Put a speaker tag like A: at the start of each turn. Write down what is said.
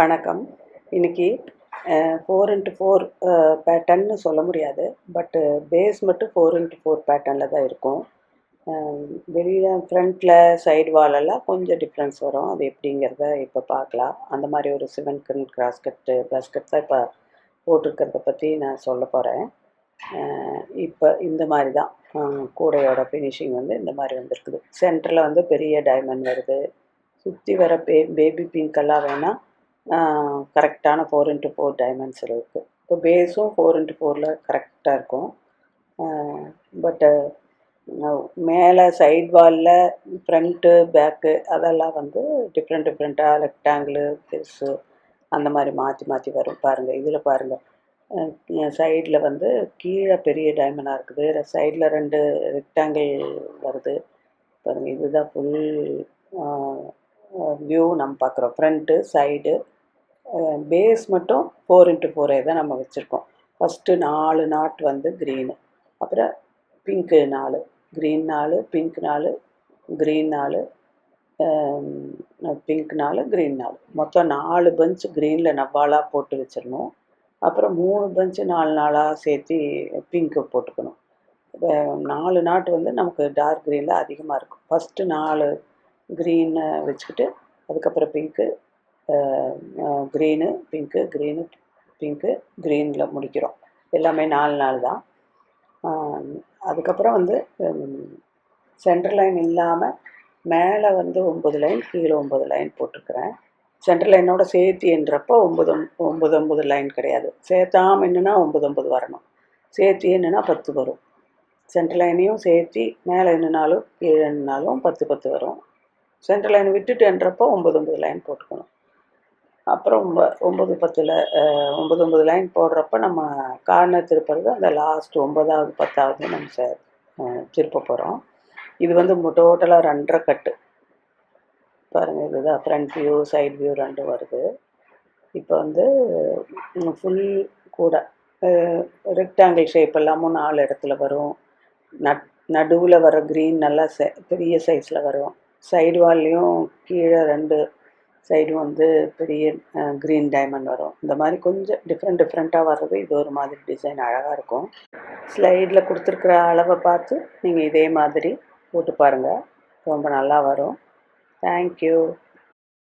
A: வணக்கம். இன்னைக்கு four into four பேட்டர்ன்னு சொல்ல முடியாது. பட்டு பேஸ் மட்டும் ஃபோர் இன்ட்டு ஃபோர் பேட்டர்னில் தான் இருக்கும். வெளியில் ஃப்ரண்ட்டில் சைடு வாலெல்லாம் கொஞ்சம் டிஃப்ரென்ஸ் வரும். அது எப்படிங்கிறத இப்போ பார்க்கலாம். அந்த மாதிரி ஒரு சிவன் கன் கிராஸ்கட்டு பேஸ்கட் தான் இப்போ போட்டிருக்கிறத பற்றி நான் சொல்ல போகிறேன் இப்போ இந்த மாதிரி தான். கூடையோட ஃபினிஷிங் வந்து இந்த மாதிரி வந்திருக்குது. சென்டரில் வந்து பெரிய டைமண்ட் வருது. சுற்றி வர பே பேபி பிங்க்கெல்லாம் வேணால் கரெக்டான ஃபோர் இன்ட்டு ஃபோர் டைமண்ட்ஸ் இருக்குது இப்போ பேஸும் ஃபோர் இன்ட்டு ஃபோரில் கரெக்டாக இருக்கும். பட்டு மேலே சைட் வாலில் ஃப்ரண்ட்டு பேக்கு அதெல்லாம் வந்து டிஃப்ரெண்ட் டிஃப்ரெண்ட்டாக ரெக்டாங்கிளு பெருசு அந்த மாதிரி மாற்றி மாற்றி வரும். பாருங்கள் இதில் பாருங்கள் சைடில் வந்து கீழே பெரிய டைமண்டாக இருக்குது. சைடில் ரெண்டு ரெக்டாங்கிள் வருது. பாருங்கள் இதுதான் ஃபுல் வியூ நம்ம பார்க்குறோம். ஃப்ரண்ட்டு சைடு பேஸ் மட்டும் ஃபோர் இன்ட்டு ஃபோரே தான் நம்ம வச்சுருக்கோம். ஃபஸ்ட்டு நாலு நாட் வந்து க்ரீனு அப்புறம் பிங்க்கு நாலு க்ரீன் நாலு பிங்க் நாலு க்ரீன் நாலு பிங்க் நாலு க்ரீன் நாலு. மொத்தம் நாலு பஞ்ச் க்ரீனில் நவ்வாலாக போட்டு வச்சிடணும். அப்புறம் மூணு பஞ்சு நாலு நாளாக சேர்த்து பிங்க்கு போட்டுக்கணும். நாலு நாட்டு வந்து நமக்கு டார்க் க்ரீனில் அதிகமாக இருக்கும். ஃபஸ்ட்டு நாலு க்ரீனை வச்சுக்கிட்டு அதுக்கப்புறம் pink green pink green pink க்ரீனில் முடிக்கிறோம். எல்லாமே நாலு நாள் தான். அதுக்கப்புறம் வந்து சென்டர் லைன் இல்லாமல் மேலே வந்து ஒம்பது லைன் கீழே ஒம்பது லைன் போட்டிருக்கிறேன் சென்டர் லைனோட சேர்த்து என்றப்போ ஒம்பது ஒம்பது ஒம்பது லைன் கிடையாது. சேர்த்தாம என்னென்னா ஒம்பது ஒம்பது வரணும். சேர்த்து என்னென்னா பத்து வரும். சென்டர் லைனையும் சேர்த்து மேலே என்னனாலும் கீழே என்னனாலும் பத்து பத்து வரும். சென்டர் லைன் விட்டுட்டுன்றப்போ ஒம்பது ஒம்பது லைன் போட்டுக்கணும். அப்புறம் ஒம்ப ஒம்பது பத்தில் ஒம்பது ஒம்பது லைன் போடுறப்ப நம்ம கார்னர் திருப்புறது அந்த லாஸ்ட் ஒம்பதாவது பத்தாவது நம்ம ச திருப்ப போகிறோம் இது வந்து டோட்டலாக ரெண்டரை கட்டு. பாருங்கள் இதுதான் ஃப்ரண்ட் வியூ சைட் வியூ ரெண்டும் வருது. இப்போ வந்து ஃபுல் கூட ரெக்டாங்கிள் ஷேப் எல்லாமும் நாலு இடத்துல வரும். நட் நடுவில் வர க்ரீன் நல்லா பெரிய சைஸில் வரும். சைடு வால்லையும் கீழே ரெண்டு சைடும் வந்து பெரிய க்ரீன் டைமண்ட் வரும். இந்த மாதிரி கொஞ்சம் டிஃப்ரெண்ட் டிஃப்ரெண்ட்டாக வர்றது இது ஒரு மாதிரி டிசைன் அழகாக இருக்கும். ஸ்லைடில் கொடுத்துருக்குற அளவை பார்த்து நீங்கள் இதே மாதிரி போட்டு பாருங்கள் ரொம்ப நல்லா வரும். தேங்க்யூ